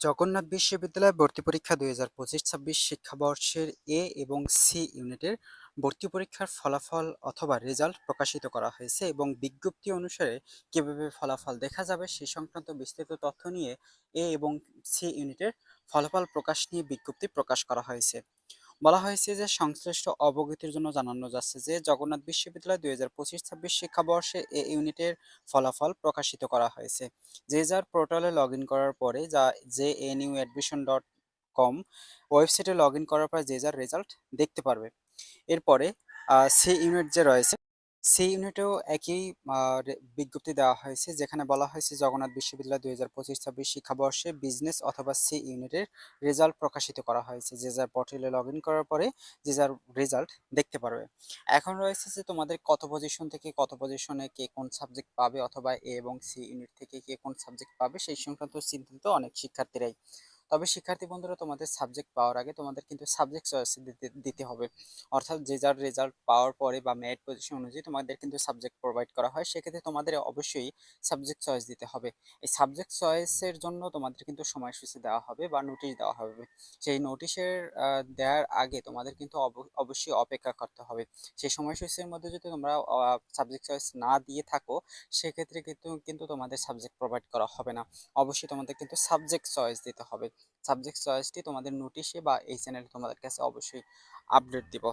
জগন্নাথ বিশ্ববিদ্যালয় ভর্তি পরীক্ষা দুই হাজার পঁচিশ, ছাব্বিশ শিক্ষাবর্ষের এ এবং সি ইউনিটের ভর্তি পরীক্ষার ফলাফল অথবা রেজাল্ট প্রকাশিত করা হয়েছে এবং বিজ্ঞপ্তি অনুসারে কীভাবে ফলাফল দেখা যাবে সে সংক্রান্ত বিস্তৃত তথ্য নিয়ে এ এবং সি ইউনিটের ফলাফল প্রকাশ নিয়ে বিজ্ঞপ্তি প্রকাশ করা হয়েছে। বলা হয়েছে যে, সংশ্লিষ্ট অবগতির জন্য জানানো যাচ্ছে যে, জগন্নাথ বিশ্ববিদ্যালয় দুই হাজার পঁচিশ ছাব্বিশ শিক্ষাবর্ষে এ ইউনিটের ফলাফল প্রকাশিত করা হয়েছে। যে যার পোর্টালে লগ করার পরে যা J N U admission dot com ওয়েবসাইটে লগ করার পর যে যার রেজাল্ট দেখতে পারবে। এরপরে সি ইউনিট যে রয়েছে সি ইউনিটেও একই বিজ্ঞপ্তি দেওয়া হয়েছে, যেখানে বলা হয়েছে জগন্নাথ বিশ্ববিদ্যালয় দুই হাজার পঁচিশ, ছাব্বিশ শিক্ষাবর্ষে বিজনেস অথবা সি ইউনিটের রেজাল্ট প্রকাশিত করা হয়েছে। যে যার পোর্টালে লগ ইন করার পরে যে যার রেজাল্ট দেখতে পারবে। এখন রয়েছে যে তোমাদের কত পজিশন থেকে কত পজিশনে কে কোন সাবজেক্ট পাবে অথবা এ এবং সি ইউনিট থেকে কে কোন সাবজেক্ট পাবে, সেই সংক্রান্ত চিন্তিত অনেক শিক্ষার্থীরাই তবে শিক্ষার্থী বন্ধুরা, তোমাদের সাবজেক্ট পাওয়ার আগে তোমাদের কিন্তু সাবজেক্ট চয়েস দিতে হবে। অর্থাৎ যে যার রেজাল্ট পাওয়ার পরে বা মেরিট পজিশন অনুযায়ী তোমাদের কিন্তু সাবজেক্ট প্রোভাইড করা হয়, সেক্ষেত্রে তোমাদের অবশ্যই সাবজেক্ট চয়েস দিতে হবে। এই সাবজেক্ট চয়েসের জন্য তোমাদের কিন্তু সময়সূচি দেওয়া হবে বা নোটিশ দেওয়া হবে। সেই নোটিশের দেওয়ার আগে তোমাদের কিন্তু অব- অবশ্যই অপেক্ষা করতে হবে। সেই সময়সূচির মধ্যে যদি তোমরা সাবজেক্ট চয়েস না দিয়ে থাকো, সেক্ষেত্রে কিন্তু কিন্তু তোমাদের সাবজেক্ট প্রোভাইড করা হবে না। অবশ্যই তোমাদের কিন্তু সাবজেক্ট চয়েস দিতে হবে। সাবজেক্ট চয়েসটি তোমাদের নোটিশে বা এই চ্যানেলে তোমাদের কাছে অবশ্যই আপডেট দিব।